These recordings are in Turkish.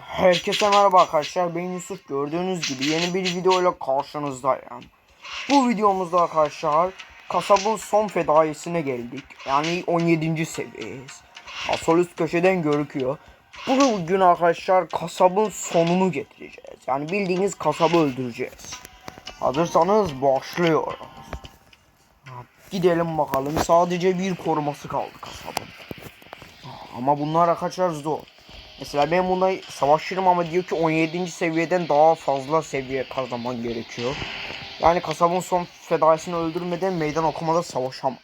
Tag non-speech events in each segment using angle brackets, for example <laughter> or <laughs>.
Herkese merhaba arkadaşlar ben Yusuf gördüğünüz gibi yeni bir videoyla karşınızdayım. Bu videomuzda arkadaşlar kasabın son fedaisine geldik. Yani 17. seviyeyiz. Sol üst köşeden görüküyor. Bugün arkadaşlar kasabın sonunu getireceğiz. Yani bildiğiniz kasabı öldüreceğiz. Hazırsanız başlıyoruz. Gidelim bakalım sadece bir koruması kaldı kasabın. Ama bunlar arkadaşlar zor. Mesela ben buna savaşırım ama diyor ki 17. seviyeden daha fazla seviye kazanman gerekiyor. Yani kasabın son fedaisini öldürmeden meydan okumada savaşamam.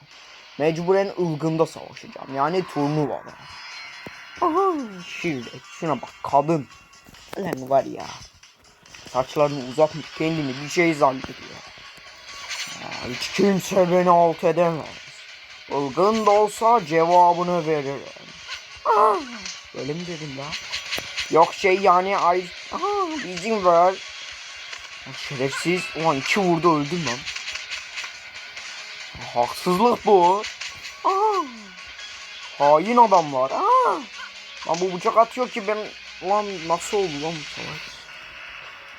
Mecburen ılgında savaşacağım. Yani turnuvada. Aha şimdi şuna bak kadın. Lan var ya. Saçlarını uzatmış kendini bir şey zannediyor. Ya, hiç kimse beni alt edemez. Ilgın da olsa cevabını veririm. Ah, Öyle mi dedim ya? Yok şey yani ay Aha, izin. Ya Şerefsiz. Ulan iki vurdu öldüm lan. Haksızlık bu. Aa, hain adamlar. Aa. Lan bu bıçak atıyor ki ben lan nasıl oldu lan bu salak?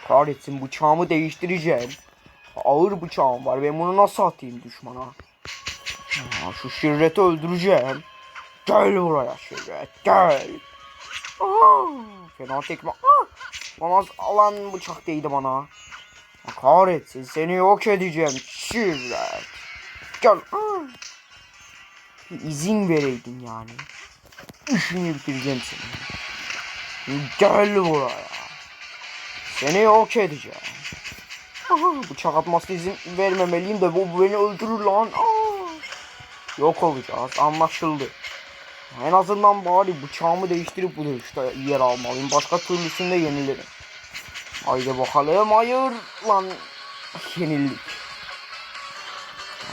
Kahretsin bıçağımı değiştireceğim. Ağır bıçağım var. Ben bunu nasıl atayım düşmana? Aa, şu şirreti öldüreceğim. Gel buraya şirret. Gel. Aa, fena tekme. Aa, Lan az alan bıçak değdi bana. Kahretsin seni yok edeceğim. Şirret. Gel. Aa. Bir izin vereydin yani. İşini bitireceğim seni. Gel buraya. Seni yok edeceğim. Aha, bıçak atmasına izin vermemeliyim de bu beni öldürür lan. Aa. Yok olacağız anlaşıldı. En azından bari bıçağımı değiştirip bu dövüşte yer almalıyım. Başka türlüsünde yenilirim. Haydi bakalım hayır lan yenildik.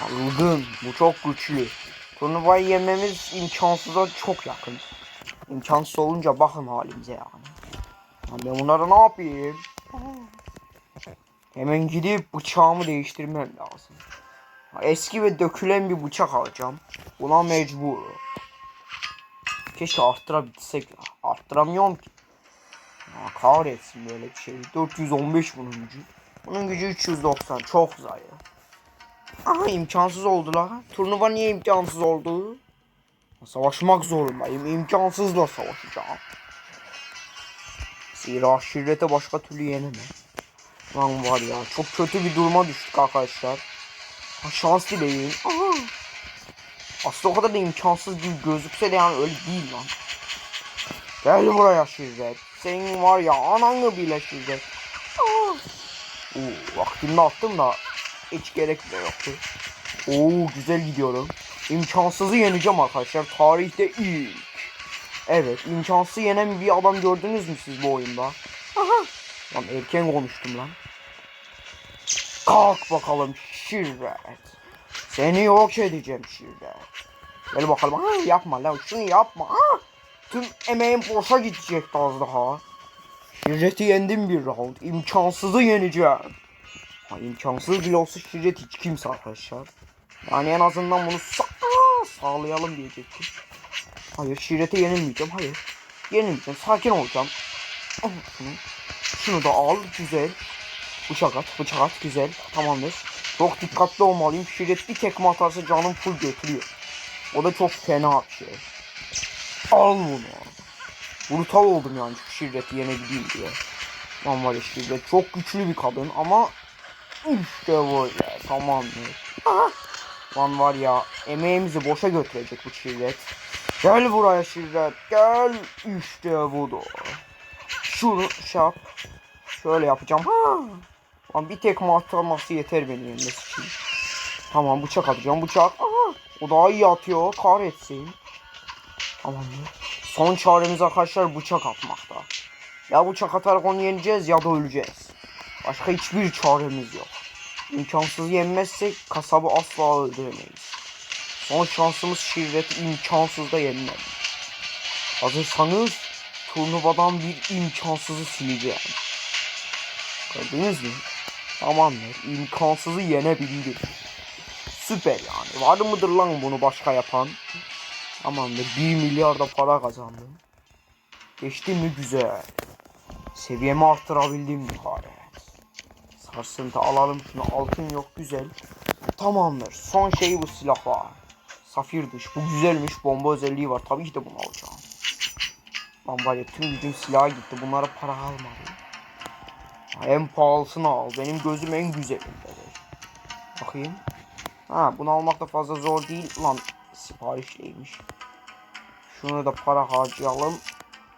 Algın bu çok güçlü. Turnuvayı yememiz imkansıza çok yakın. İmkansız olunca bakın halimize yani. Ya Ben bunları ne yapayım? Hemen gidip bıçağımı değiştirmem lazım. Eski ve dökülen bir bıçak alacağım. Buna mecbur. Keşke arttırabilsek. Arttıramıyorum ki. Ya kahretsin böyle bir şey. 415 bunun gücü. Bunun gücü 390. Çok zayıf. Aha imkansız oldu lan. Turnuva niye imkansız oldu? Savaşmak zorundayım. İmkansızla savaşacağım. Zira aşirete başka türlü yenemem. Lan var ya çok kötü bir duruma düştük arkadaşlar. Ha, şans dileyin. Aha. Aslında o kadar da imkansız gibi gözükse de yani öyle değil lan. Gel buraya Şirret. Senin var ya ananı bile Şirret. Aa. Oo, vaktinde attım da hiç gerek bile yoktu. Oo güzel gidiyorum. İmkansızı yeneceğim arkadaşlar. Tarihte ilk. Evet imkansızı yenen bir adam gördünüz mü siz bu oyunda? Aha. Lan erken konuştum lan. Kalk bakalım Şirret. Seni yok edeceğim Şirret. Gel bakalım. Ha, yapma lan şunu yapma. Ha. Tüm emeğim boşa gidecekti az daha. Şirret'i yendim bir round. İmkansızı yeneceğim. Ha, imkansız bile olsa Şirret hiç kimse arkadaşlar. Yani en azından bunu sa Aa, sağlayalım diyecektim. Hayır Şirret'e yenilmeyeceğim. Hayır. Yenilmeyeceğim. Sakin olacağım. Şunu. Şunu da al. Güzel. Bıçak at. Bıçak at. Güzel. Tamamdır. Çok dikkatli olmalıyım. Şirret bir tekme atarsa canım full götürüyor. O da çok fena bir şey. Al bunu. Brutal oldum yani şu şirreti yenebileyim diye. Lan var ya şirret çok güçlü bir kadın ama işte böyle. Aha. Lan var ya emeğimizi boşa götürecek bu şirret. Gel buraya şirret gel. İşte budur. Şunu yap. Şöyle yapacağım. Ha. Lan bir tekme atması yeter beni yenmesi için. Tamam bıçak atacağım bıçak. Aha. O daha iyi atıyor. Kahretsin. Tamamdır. Son çaremiz arkadaşlar bıçak atmakta. Ya bıçak atarak onu yeneceğiz ya da öleceğiz. Başka hiçbir çaremiz yok. İmkansız yenmezsek kasabı asla öldüremeyiz. Son şansımız şirret imkansız da yenmem. Hazırsanız turnuvadan bir imkansızı sileceğim. Gördünüz mü? Tamamdır. İmkansızı yenebildim. Süper yani. Var mıdır lan bunu başka yapan? Tamamdır. 1 milyar da para kazandım. Geçti mi güzel. Seviyemi arttırabildim nihayet. Sarsıntı alalım şunu altın yok güzel. Tamamdır. Son şey bu silah var. Safir dış. Bu güzelmiş. Bomba özelliği var. Tabii ki de bunu alacağım. Lan var tüm gücüm silaha gitti. Bunlara para almadım. En pahalısını al. Benim gözüm en güzelindedir. Bakayım. Ha bunu almak da fazla zor değil. Lan siparişliymiş. Şunu da para harcayalım.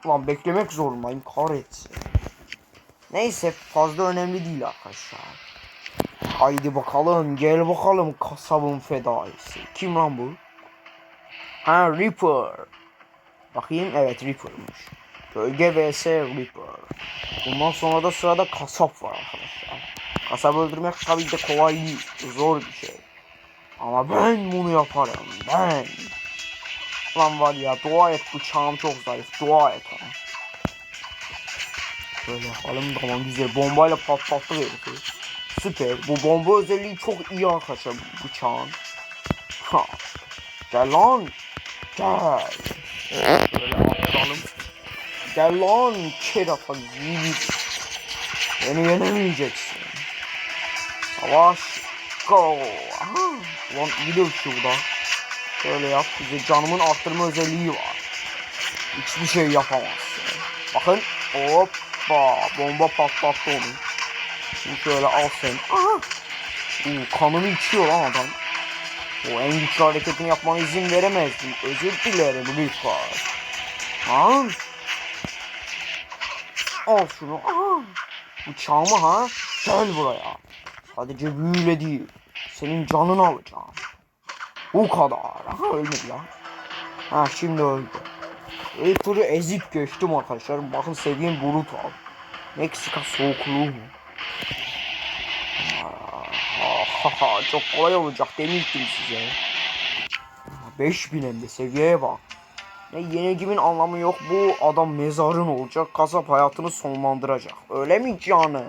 Lan beklemek zorundayım. Kahretsin. Neyse fazla önemli değil arkadaşlar. Haydi bakalım gel bakalım kasabın fedaisi. Kim lan bu? Ha Reaper. Bakayım evet Reaper'mış. Gölge vs Reaper. Bundan sonra da sırada kasap var arkadaşlar. Kasap öldürmek tabii ki de kolay. Zor bir şey. Ama ben bunu yaparım. Ben. Lan var ya dua et bıçağım çok zayıf. Dua et ona. Şöyle yapalım tamam güzel. Bombayla patlattık herifi. Süper. Bu bomba özelliği çok iyi arkadaşlar bıçağın. Ha. Gel lan. Gel. Şöyle atalım. Gel lan kerata yiğit. Beni yenemeyeceksin. Savaş. Go. Aha. Ulan iyi dövüşüyor bu da. Şöyle yap. Bize canımın arttırma özelliği var. Hiçbir şey yapamazsın. Bakın. Hoppa. Bomba patlattı onu. Şimdi şöyle al sen. Aha. Uu, kanını içiyor lan adam. O en güçlü hareketini yapmana izin veremezdim. Özür dilerim lütfen. Ha? Al şunu. Aha. Bıçağımı ha. Gel buraya. Sadece büyüyle değil. Senin canını alacağım. Bu kadar. Aha ölmedi ya. Ha şimdi öldü. İlk turu ezip geçtim arkadaşlar. Bakın seviyem brutal. Meksika soğukluğu mu? Ha ha çok kolay olacak demiştim size. 5000 hem de seviyeye bak. Ne yenilgimin anlamı yok. Bu adam mezarın olacak. Kasap hayatını sonlandıracak. Öyle mi canı?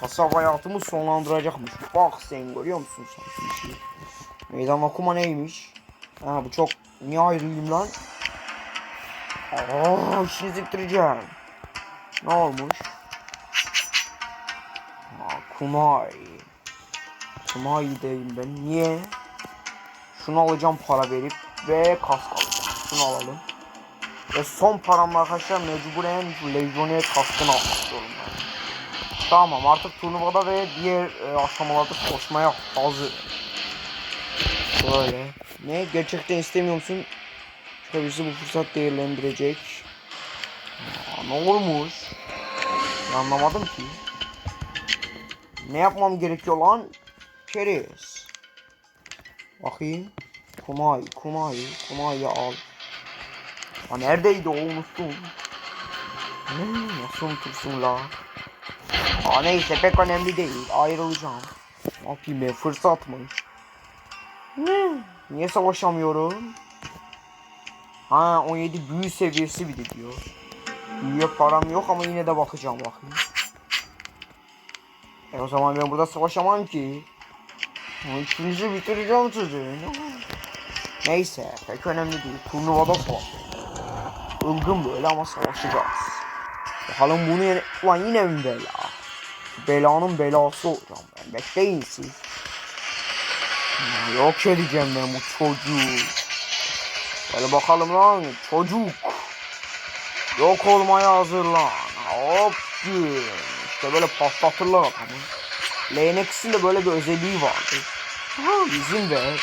Kasap hayatımı sonlandıracakmış. Bak sen görüyor musun sen? Meydan okuma neymiş? Ha bu çok... Niye ayrılayım lan? Aa işinizi bitireceğim. Ne olmuş? Ha, kumay. Kumay'deyim ben. Niye? Şunu alacağım para verip ve kask alacağım. Şunu alalım. Ve son paramla arkadaşlar mecburen Legionnaire kaskını almak zorundayım. Tamam artık turnuvada ve diğer e, aşamalarda koşmaya hazır. Böyle. Ne? Gerçekten istemiyor musun? Bizi bu fırsat değerlendirecek. Aa, ne olmuş? Anlamadım ki. Ne yapmam gerekiyor lan? Keriz. Bakayım. Kumay, kumay, kumayı al. Ha neredeydi o unuttum. Ne? Nasıl unutursun la? Aa neyse pek önemli değil. Ayrılacağım. Ne yapayım ben? Fırsat mı? Ne? Niye savaşamıyorum? Ha 17 büyü seviyesi bir de diyor. Büyüye param yok ama yine de bakacağım bakayım. E o zaman ben burada savaşamam ki. İşinizi bitireceğim sizin. Neyse pek önemli değil. Turnuvada savaş. Ilgın böyle ama savaşacağız. Bakalım bunu yine... Ulan yine mi bela? Belanın belası olacağım ben. Bekleyin siz. Ya, Yok edeceğim ben bu çocuğu. Hadi bakalım lan çocuk. Yok olmaya hazırlan. Hop. İşte böyle patlatırlar adamı. Lenex'in de böyle bir özelliği vardı. Ha ver.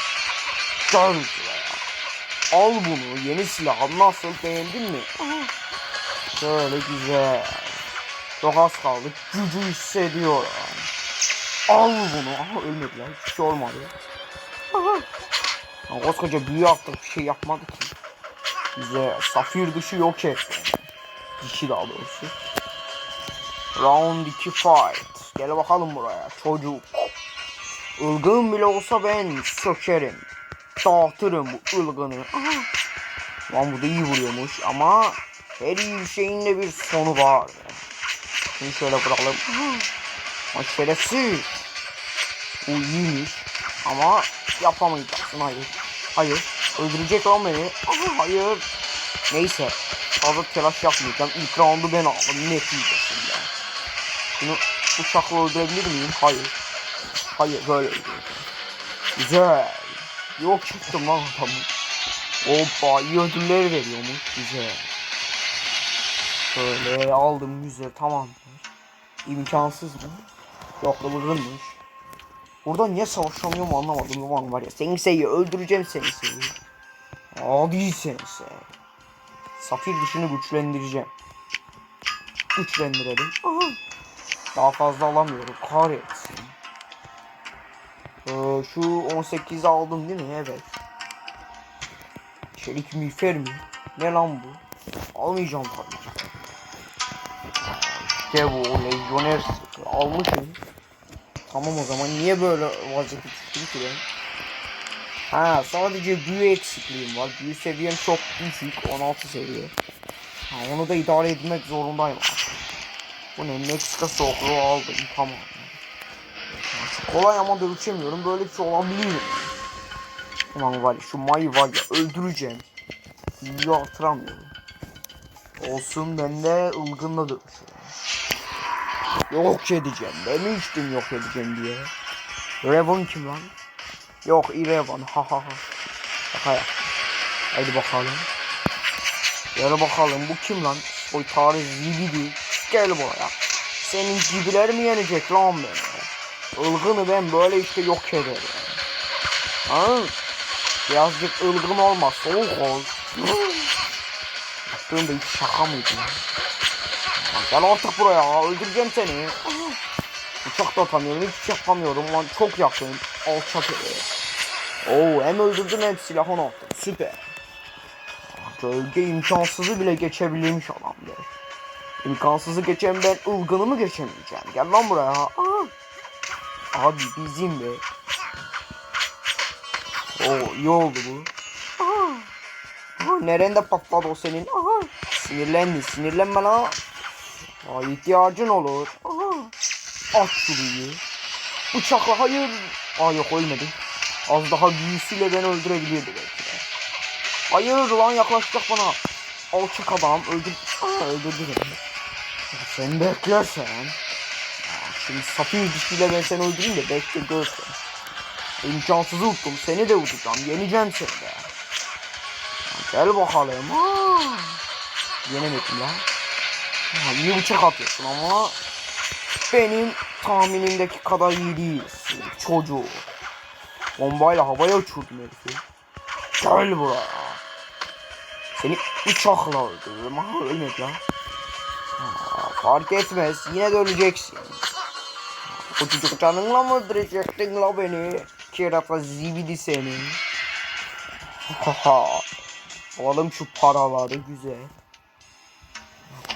Gel şuraya. Al bunu. Yeni silah nasıl beğendin mi? Şöyle güzel. Çok az kaldı. Gücü hissediyorum. Al bunu. Aha ölmediler. Hiçbir şey olmadı. Ya, koskoca büyü attık bir şey yapmadı ki. Bize safir dışı yok etti. Dişi daha doğrusu. Round 2 fight. Gel bakalım buraya çocuk. Ilgın bile olsa ben sökerim. Dağıtırım bu ılgını. Aha. Lan bu da iyi vuruyormuş ama her iyi şeyin de bir sonu var. Şunu şöyle bırakalım. Ama şerefsiz. Bu iyiymiş. Ama yapamayacaksın hayır. Hayır. Öldürecek lan beni. Aha, hayır. Neyse. Fazla telaş yapmayacağım. İlk roundu ben aldım neticesinde. Şunu bıçakla öldürebilir miyim? Hayır. Hayır böyle öldüreceğim. Güzel. Yok çıktım lan adamı. Hoppa iyi ödüller veriyormuş. Güzel. Şöyle aldım güzel tamamdır. İmkansız mı? Yok da vurulmuş. Burada niye savaşamıyorum anlamadım ulan var ya. Sensei'yi öldüreceğim Sensei'yi. Adi Sensei. Safir dışını güçlendireceğim. Güçlendirelim. Aha. Daha fazla alamıyorum. Kahretsin. Ee, şu 18'i aldım değil mi? Evet. Çelik miğfer mi? Ne lan bu? Almayacağım tabii ki. İşte bu lejyoner. Almışım. Tamam o zaman niye böyle vaziyete düştüm ki ben? Ha sadece büyü eksikliğim var. Büyü seviyem çok düşük. 16 seviye. Ha, onu da idare etmek zorundayım. Bu ne? Meksika soğukluğu aldım. Tamam. Kolay ama dövüşemiyorum. Böyle bir şey olabilir? Ulan var ya şu Mayı var ya öldüreceğim. İyi hatıramıyorum. Olsun ben de ılgınla dövüşüyorum. Yok edeceğim. Demiştim yok edeceğim diye. Revan kim lan? Yok Irevan. Ha ha ha. Şaka yap. Hadi bakalım. Gel bakalım bu kim lan? Oy tarih zibidi. Gel buraya. Senin gibiler mi yenecek lan beni? Ilgını ben böyle işte yok ederim. Ha? Birazcık ılgın olma, soğuk ol. Yaptığın da hiç şaka mıydı Gel artık buraya, öldüreceğim seni. Bıçak da atamıyorum, hiç şey yapamıyorum lan çok yakın. Alçak. Oo hem öldürdüm hem silahını attım, süper. Gölge imkansızı bile geçebilirmiş adamlar. İmkansızı geçen ben ılgınımı geçemeyeceğim. Gel lan buraya. Aa. Abi bizim be. Oo iyi oldu bu. Aha. Aha, nerende patladı o senin? Aha. Sinirlendi. Sinirlenme lan. Aa, ihtiyacın olur. Aha. At şurayı. Bıçakla hayır. Aa yok ölmedi. Az daha büyüsüyle beni öldürebilirdi belki de. Hayır lan yaklaşacak bana. Alçak adam öldür... Aa, öldürdü beni. Sen beklersen. Şimdi safir dişiyle ben seni öldüreyim de bekle görsen. İmkansızı uttum. Seni de utacağım. Yeneceğim seni de. Gel bakalım. Aa. Yenemedim lan. İyi bıçak atıyorsun ama benim tahminimdeki kadar iyi değilsin. Çocuğu. Bombayla havaya uçurdum herifi. Gel buraya. Seni bıçakla öldürürüm. Ölmedi lan. Ha, fark etmez. Yine de öleceksin. O çocuk canınla mı la beni? Kerata zibidi seni. Haha. Alalım <laughs> şu paraları güzel.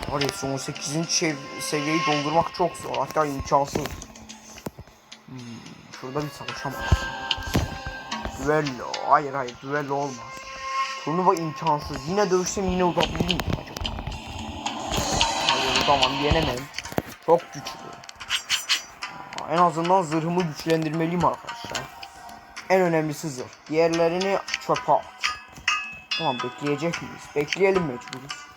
Var ya son 18'in çev- seviyeyi doldurmak çok zor. Hatta imkansız. Hmm, şurada bir savaşamam. Düello. Hayır hayır düello olmaz. Turnuva imkansız. Yine dövüşsem yine miyim acaba? Hayır tamam yenemem. Çok güçlü. En azından zırhımı güçlendirmeliyim arkadaşlar. En önemlisi zırh. Diğerlerini çöpe at. Tamam bekleyecek miyiz? Bekleyelim mecburuz.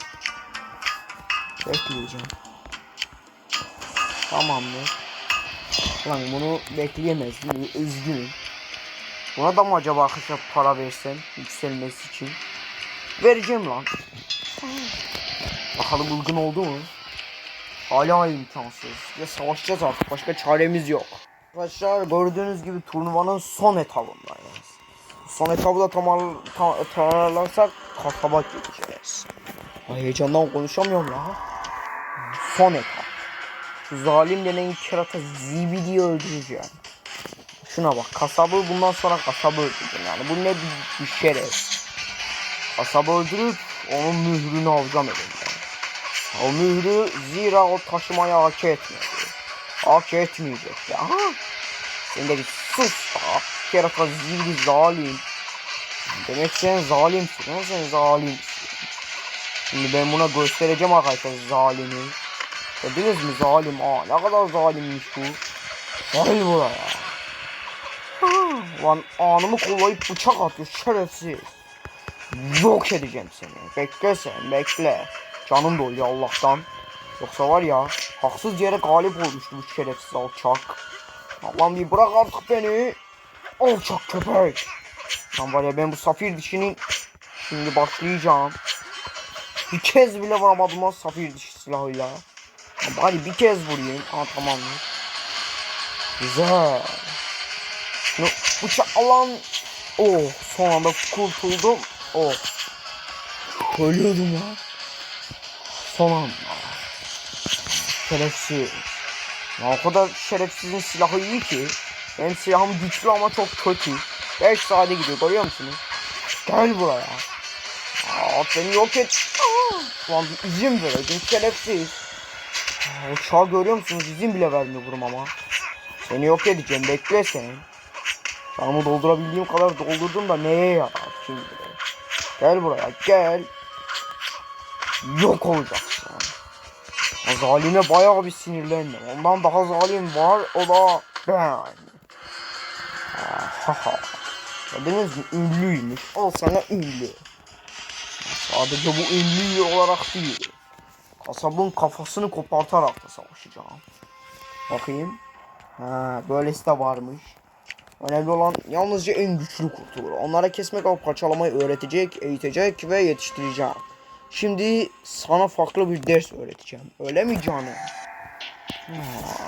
Bekleyeceğim. Tamamdır. Lan bunu bekleyemezdim. Üzgünüm. Buna da mı acaba arkadaşlar para versem yükselmesi için? Vereceğim lan. Bakalım bulgun oldu mu? Hala imkansız. Ya savaşacağız artık. Başka çaremiz yok. Arkadaşlar gördüğünüz gibi turnuvanın son etabındayız. Son etabı da tamam, tam, tamamlarsak kasaba gideceğiz. Ay heyecandan konuşamıyorum ya. Son etap. Şu zalim denen kerata zibidiyi öldüreceğim. Şuna bak kasabı bundan sonra kasabı öldüreceğim yani. Bu ne bir, bir şeref. Kasabı öldürüp onun mührünü alacağım elimden. O mührü zira o taşımayı hak etmedi. Hak etmeyecek ya. Aha. Sen de bir sus da. Kerata zibidi zalim. Demek sen zalimsin. Ha? Sen zalimsin. Şimdi ben buna göstereceğim arkadaşlar zalimi. Dediniz mi zalim? Aa ne kadar zalimmiş bu. Gel buraya. Lan anımı kollayıp bıçak atıyor şerefsiz. Yok edeceğim seni. Bekle sen bekle. Canım doluyor Allah'tan. Yoksa var ya haksız yere galip olmuştu bu şerefsiz alçak. Allah'ım bir bırak artık beni. Alçak köpek. Lan var ya ben bu safir dişinin şimdi başlayacağım. Bir kez bile vuramadım o safir dişi silahıyla. Bari bir kez vurayım. Aa tamam? Güzel. Şunu bıçak alan. Oh son anda kurtuldum. Oh. Ölüyordum ya. Son anda. Şerefsiz. Ya o kadar şerefsizin silahı iyi ki. Benim silahım güçlü ama çok kötü. 5 saate gidiyor görüyor musunuz? Gel buraya. Aa, beni yok et. Aa, Lan izin vereydin şerefsiz. Aa, Uçağı görüyor musunuz? İzin bile vermiyorum ama. Seni yok edeceğim bekle sen. Canımı doldurabildiğim kadar doldurdum da neye yarar şimdi? Gel buraya gel. Yok olacaksın. Zalime bayağı bir sinirlendim. Ondan daha zalim var o da ben. Haha. Dediniz mi ünlüymüş. Al sana ünlü. Sadece bu ünlü olarak değil. Kasabın kafasını kopartarak da savaşacağım. Bakayım. Ha, böylesi de varmış. Önemli olan yalnızca en güçlü kurtulur. Onlara kesmek alıp parçalamayı öğretecek, eğitecek ve yetiştireceğim. Şimdi sana farklı bir ders öğreteceğim. Öyle mi canım?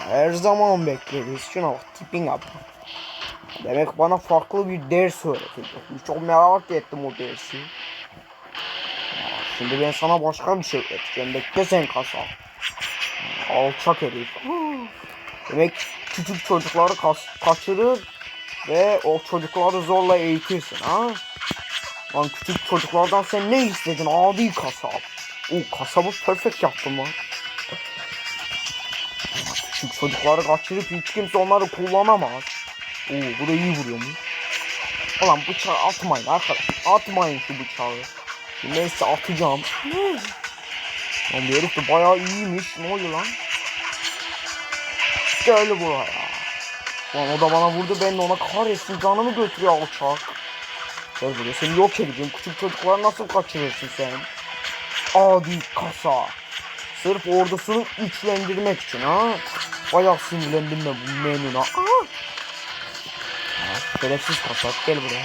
Her zaman bekleriz. Şuna bak tipin bak. Demek bana farklı bir ders öğretecek. Çok merak ettim o dersi. Şimdi ben sana başka bir şey öğreteceğim. Bekle sen kasap. Alçak herif. Demek küçük çocukları kaçırır ve o çocukları zorla eğitirsin ha? Lan küçük çocuklardan sen ne istedin adi kasap? O kasabı perfect yaptın lan. Küçük çocukları kaçırıp hiç kimse onları kullanamaz. Oo bu da iyi vuruyormuş. Ulan bıçağı atmayın arkadaş. Atmayın şu bıçağı. Neyse atacağım. Lan bu herif de bayağı iyiymiş. Ne oluyor lan? Gel buraya. Lan o da bana vurdu ben de ona kahretsin canımı götürüyor alçak. Gel buraya seni yok edeceğim. Küçük çocukları nasıl kaçırırsın sen? Adi kasa. Sırf ordusunu güçlendirmek için ha. Bayağı sinirlendim ben bu menüne. Aa. Şerefsiz kasap gel buraya.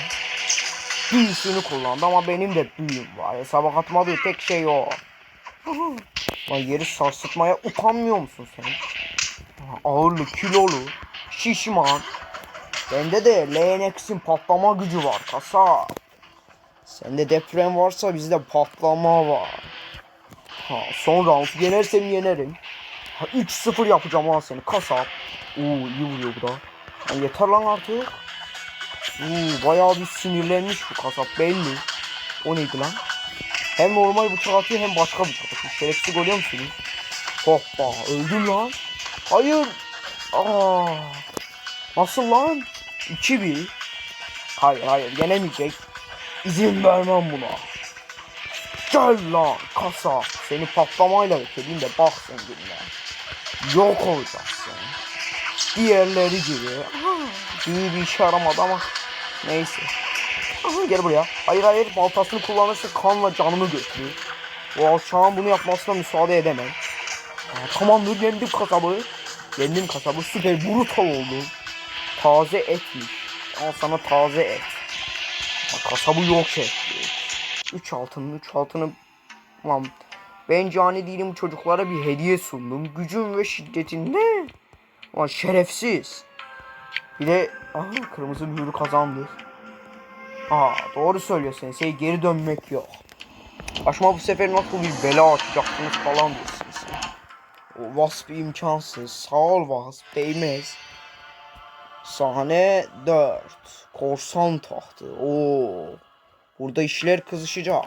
Büyüsünü kullandı ama benim de büyüm var. Hesaba katmadığı tek şey o. Lan yeri sarsıtmaya utanmıyor musun sen? Ağırlı, kilolu, şişman. Bende de LNX'in patlama gücü var kasa. Sende deprem varsa bizde patlama var. Ha, son round yenersem yenerim. Ha, 3-0 yapacağım lan seni kasap. Oo iyi vuruyor bu da. Lan yeter lan artık. Oo bayağı bir sinirlenmiş bu kasap belli. O neydi lan? Hem normal bıçak atıyor hem başka bıçak atıyor. Şerefsiz görüyor musunuz? Hoppa öldüm lan. Hayır. Aa. Nasıl lan? 2-1. Hayır hayır yenemeyecek. İzin vermem buna. Gel lan kasa. Seni patlamayla öteyim de bak sen dinle. Yok olacaksın. Diğerleri gibi. İyi bir işe yaramadı ama neyse. Aha, gel buraya. Hayır hayır baltasını kullanırsa kanla canımı götürür. O alçağın bunu yapmasına müsaade edemem. Tamamdır yendim kasabı. Yendim kasabı süper brutal oldu. Taze etmiş. Al sana taze et. Bak, kasabı yok etti. 3 altının 3 altını Lan ben cani değilim çocuklara bir hediye sundum. Gücüm ve şiddetin ne? Lan şerefsiz. Bir de aha kırmızı mühürü kazandı. Aa doğru söylüyor sensei geri dönmek yok. Başıma bu sefer nasıl bir bela açacaksınız falan diyorsunuz. O Wasp imkansız. Sağ ol Wasp değmez. Sahne 4. Korsan tahtı. Oo. Burada işler kızışacak.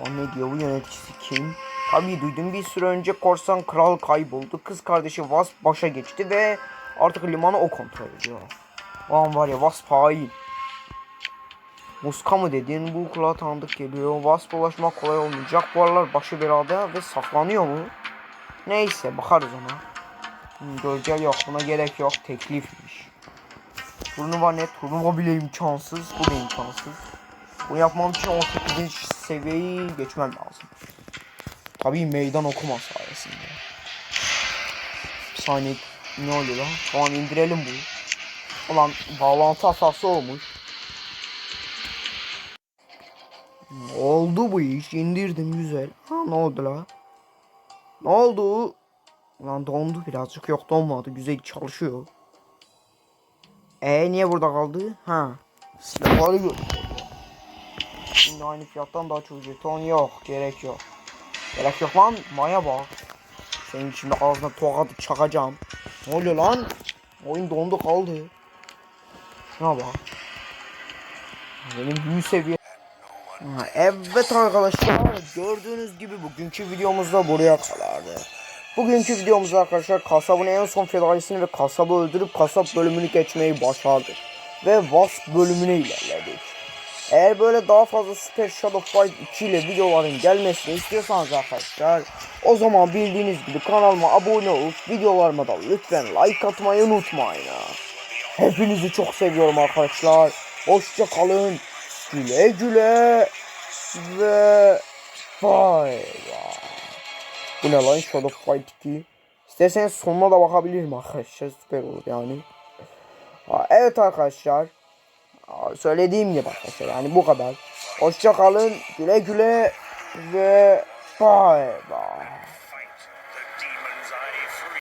Lan ne diyor bu yöneticisi kim? Tabii duydum bir süre önce korsan kral kayboldu. Kız kardeşi Wasp başa geçti ve artık limanı o kontrol ediyor. Lan var ya Wasp hain. Muska mı dediğin bu kulağa tanıdık geliyor. Wasp ulaşmak kolay olmayacak. Bu aralar başı belada ve saklanıyor mu? Neyse bakarız ona. Gölge yok buna gerek yok teklifmiş. Turnuva ne? Turnuva bile imkansız. Bu da imkansız. Bunu yapmam için 18. seviyeyi geçmem lazım. Tabii meydan okuma sayesinde. Bir saniye ne oluyor lan? Tamam indirelim bu. Ulan bağlantı hatası olmuş. Oldu bu iş. indirdim güzel. Ha ne oldu la? Ne oldu? Lan dondu birazcık. Yok donmadı. Güzel çalışıyor. E niye burada kaldı? Ha. Silahları gösteriyor. Şimdi aynı fiyattan daha çok jeton yok. Gerek yok. Gerek yok lan. Maya bak. Senin şimdi ağzına tokadı çakacağım. Ne oluyor lan? Oyun dondu kaldı. Şuna bak. Benim büyü seviye. Ha, Evet arkadaşlar gördüğünüz gibi bugünkü videomuzda buraya kadardı. Bugünkü videomuzda arkadaşlar kasabın en son fedaisini ve kasabı öldürüp kasap bölümünü geçmeyi başardık. Ve Wasp bölümüne ilerledik. Eğer böyle daha fazla Super Shadow Fight 2 ile videoların gelmesini istiyorsanız arkadaşlar o zaman bildiğiniz gibi kanalıma abone olup videolarıma da lütfen like atmayı unutmayın. Hepinizi çok seviyorum arkadaşlar. Hoşça kalın. Güle güle. Ve bay. Bu ne lan Shadow Fight 2. İsterseniz sonuna da bakabilirim arkadaşlar. Süper olur yani. Evet arkadaşlar. Söylediğim gibi arkadaşlar yani bu kadar. Hoşça kalın. Güle güle. Ve bay bay.